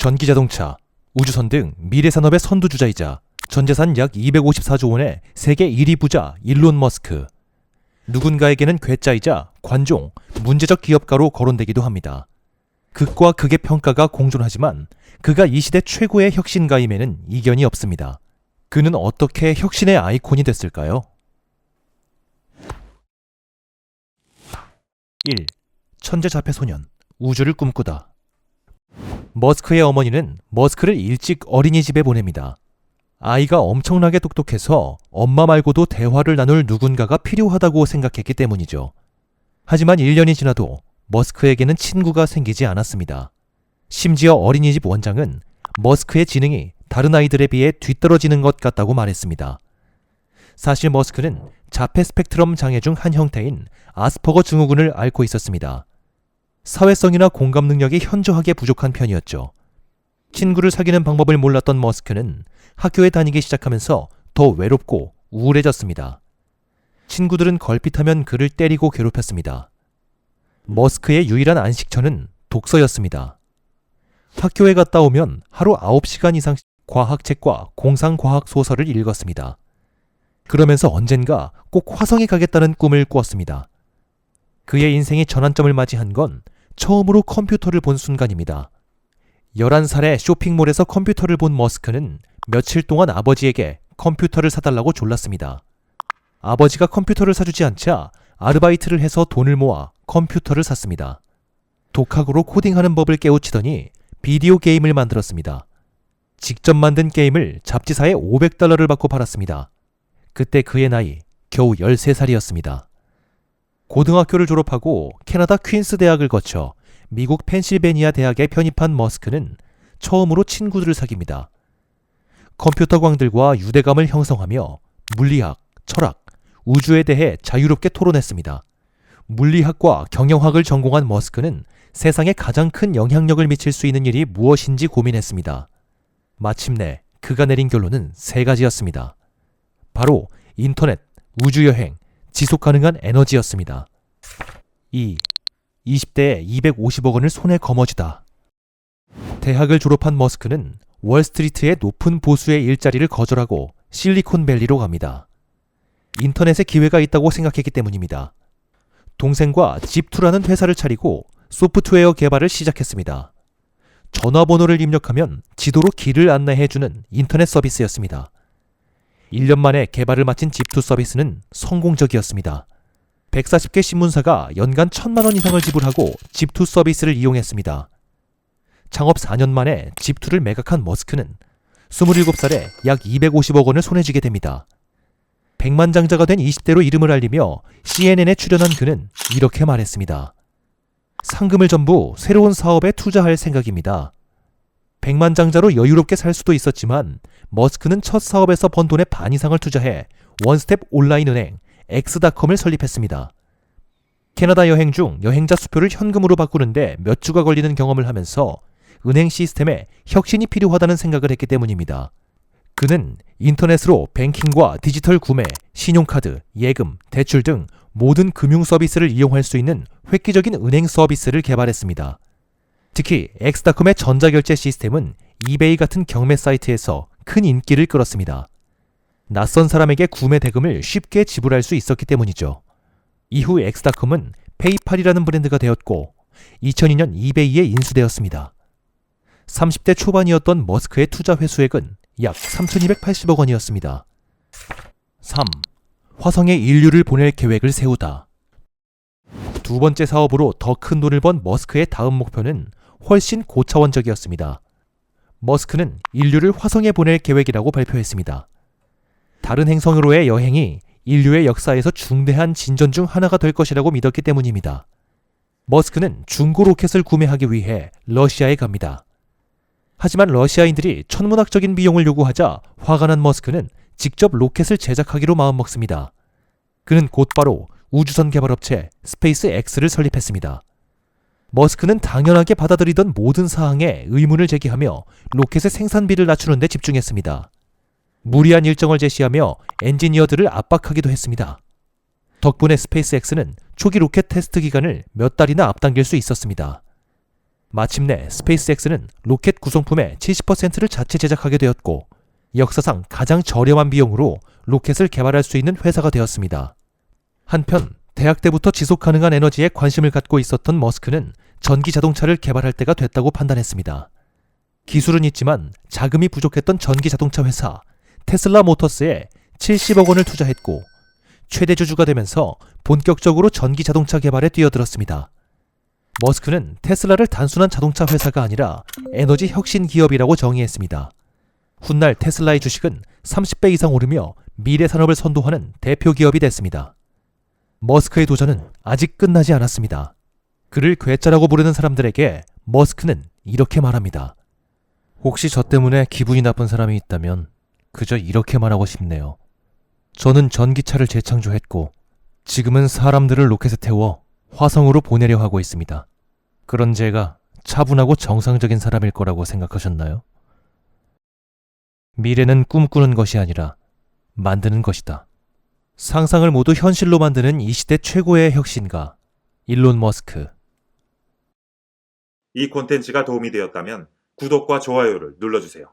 전기자동차, 우주선 등 미래산업의 선두주자이자 전재산 약 254조 원의 세계 1위 부자 일론 머스크. 누군가에게는 괴짜이자 관종, 문제적 기업가로 거론되기도 합니다. 극과 극의 평가가 공존하지만 그가 이 시대 최고의 혁신가임에는 이견이 없습니다. 그는 어떻게 혁신의 아이콘이 됐을까요? 1. 천재 자폐 소년, 우주를 꿈꾸다. 머스크의 어머니는 머스크를 일찍 어린이집에 보냅니다. 아이가 엄청나게 똑똑해서 엄마 말고도 대화를 나눌 누군가가 필요하다고 생각했기 때문이죠. 하지만 1년이 지나도 머스크에게는 친구가 생기지 않았습니다. 심지어 어린이집 원장은 머스크의 지능이 다른 아이들에 비해 뒤떨어지는 것 같다고 말했습니다. 사실 머스크는 자폐 스펙트럼 장애 중 한 형태인 아스퍼거 증후군을 앓고 있었습니다. 사회성이나 공감 능력이 현저하게 부족한 편이었죠. 친구를 사귀는 방법을 몰랐던 머스크는 학교에 다니기 시작하면서 더 외롭고 우울해졌습니다. 친구들은 걸핏하면 그를 때리고 괴롭혔습니다. 머스크의 유일한 안식처는 독서였습니다. 학교에 갔다 오면 하루 9시간 이상 과학책과 공상과학 소설을 읽었습니다. 그러면서 언젠가 꼭 화성에 가겠다는 꿈을 꾸었습니다. 그의 인생이 전환점을 맞이한 건 처음으로 컴퓨터를 본 순간입니다. 11살에 쇼핑몰에서 컴퓨터를 본 머스크는 며칠 동안 아버지에게 컴퓨터를 사달라고 졸랐습니다. 아버지가 컴퓨터를 사주지 않자 아르바이트를 해서 돈을 모아 컴퓨터를 샀습니다. 독학으로 코딩하는 법을 깨우치더니 비디오 게임을 만들었습니다. 직접 만든 게임을 잡지사에 500달러를 받고 팔았습니다. 그때 그의 나이 겨우 13살이었습니다. 고등학교를 졸업하고 캐나다 퀸스 대학을 거쳐 미국 펜실베니아 대학에 편입한 머스크는 처음으로 친구들을 사귀입니다. 컴퓨터 광들과 유대감을 형성하며 물리학, 철학, 우주에 대해 자유롭게 토론했습니다. 물리학과 경영학을 전공한 머스크는 세상에 가장 큰 영향력을 미칠 수 있는 일이 무엇인지 고민했습니다. 마침내 그가 내린 결론은 세 가지였습니다. 바로 인터넷, 우주여행, 지속 가능한 에너지였습니다. 2. 20대에 250억 원을 손에 거머쥐다. 대학을 졸업한 머스크는 월스트리트의 높은 보수의 일자리를 거절하고 실리콘밸리로 갑니다. 인터넷에 기회가 있다고 생각했기 때문입니다. 동생과 집투라는 회사를 차리고 소프트웨어 개발을 시작했습니다. 전화번호를 입력하면 지도로 길을 안내해주는 인터넷 서비스였습니다. 1년 만에 개발을 마친 집투 서비스는 성공적이었습니다. 140개 신문사가 연간 1000만 원 이상을 지불하고 집투 서비스를 이용했습니다. 창업 4년 만에 집투를 매각한 머스크는 27살에 약 250억 원을 손에 쥐게 됩니다. 백만장자가 된 20대로 이름을 알리며 CNN에 출연한 그는 이렇게 말했습니다. 상금을 전부 새로운 사업에 투자할 생각입니다. 백만장자로 여유롭게 살 수도 있었지만 머스크는 첫 사업에서 번 돈의 반 이상을 투자해 원스텝 온라인 은행 엑스닷컴을 설립했습니다. 캐나다 여행 중 여행자 수표를 현금으로 바꾸는데 몇 주가 걸리는 경험을 하면서 은행 시스템에 혁신이 필요하다는 생각을 했기 때문입니다. 그는 인터넷으로 뱅킹과 디지털 구매, 신용카드, 예금, 대출 등 모든 금융 서비스를 이용할 수 있는 획기적인 은행 서비스를 개발했습니다. 특히 엑스닷컴의 전자결제 시스템은 이베이 같은 경매 사이트에서 큰 인기를 끌었습니다. 낯선 사람에게 구매 대금을 쉽게 지불할 수 있었기 때문이죠. 이후 엑스닷컴은 페이팔이라는 브랜드가 되었고 2002년 이베이에 인수되었습니다. 30대 초반이었던 머스크의 투자 회수액은 약 3,280억 원이었습니다. 3. 화성에 인류를 보낼 계획을 세우다. 두 번째 사업으로 더 큰 돈을 번 머스크의 다음 목표는 훨씬 고차원적이었습니다. 머스크는 인류를 화성에 보낼 계획이라고 발표했습니다. 다른 행성으로의 여행이 인류의 역사에서 중대한 진전 중 하나가 될 것이라고 믿었기 때문입니다. 머스크는 중고 로켓을 구매하기 위해 러시아에 갑니다. 하지만 러시아인들이 천문학적인 비용을 요구하자 화가 난 머스크는 직접 로켓을 제작하기로 마음먹습니다. 그는 곧바로 우주선 개발업체 스페이스 X를 설립했습니다. 머스크는 당연하게 받아들이던 모든 사항에 의문을 제기하며 로켓의 생산비를 낮추는 데 집중했습니다. 무리한 일정을 제시하며 엔지니어들을 압박하기도 했습니다. 덕분에 스페이스X는 초기 로켓 테스트 기간을 몇 달이나 앞당길 수 있었습니다. 마침내 스페이스X는 로켓 구성품의 70%를 자체 제작하게 되었고 역사상 가장 저렴한 비용으로 로켓을 개발할 수 있는 회사가 되었습니다. 한편 대학 때부터 지속 가능한 에너지에 관심을 갖고 있었던 머스크는 전기 자동차를 개발할 때가 됐다고 판단했습니다. 기술은 있지만 자금이 부족했던 전기 자동차 회사 테슬라 모터스에 70억 원을 투자했고 최대 주주가 되면서 본격적으로 전기 자동차 개발에 뛰어들었습니다. 머스크는 테슬라를 단순한 자동차 회사가 아니라 에너지 혁신 기업이라고 정의했습니다. 훗날 테슬라의 주식은 30배 이상 오르며 미래 산업을 선도하는 대표 기업이 됐습니다. 머스크의 도전은 아직 끝나지 않았습니다. 그를 괴짜라고 부르는 사람들에게 머스크는 이렇게 말합니다. 혹시 저 때문에 기분이 나쁜 사람이 있다면 그저 이렇게 말하고 싶네요. 저는 전기차를 재창조했고 지금은 사람들을 로켓에 태워 화성으로 보내려 하고 있습니다. 그런 제가 차분하고 정상적인 사람일 거라고 생각하셨나요? 미래는 꿈꾸는 것이 아니라 만드는 것이다. 상상을 모두 현실로 만드는 이 시대 최고의 혁신가 일론 머스크. 이 콘텐츠가 도움이 되었다면 구독과 좋아요를 눌러주세요.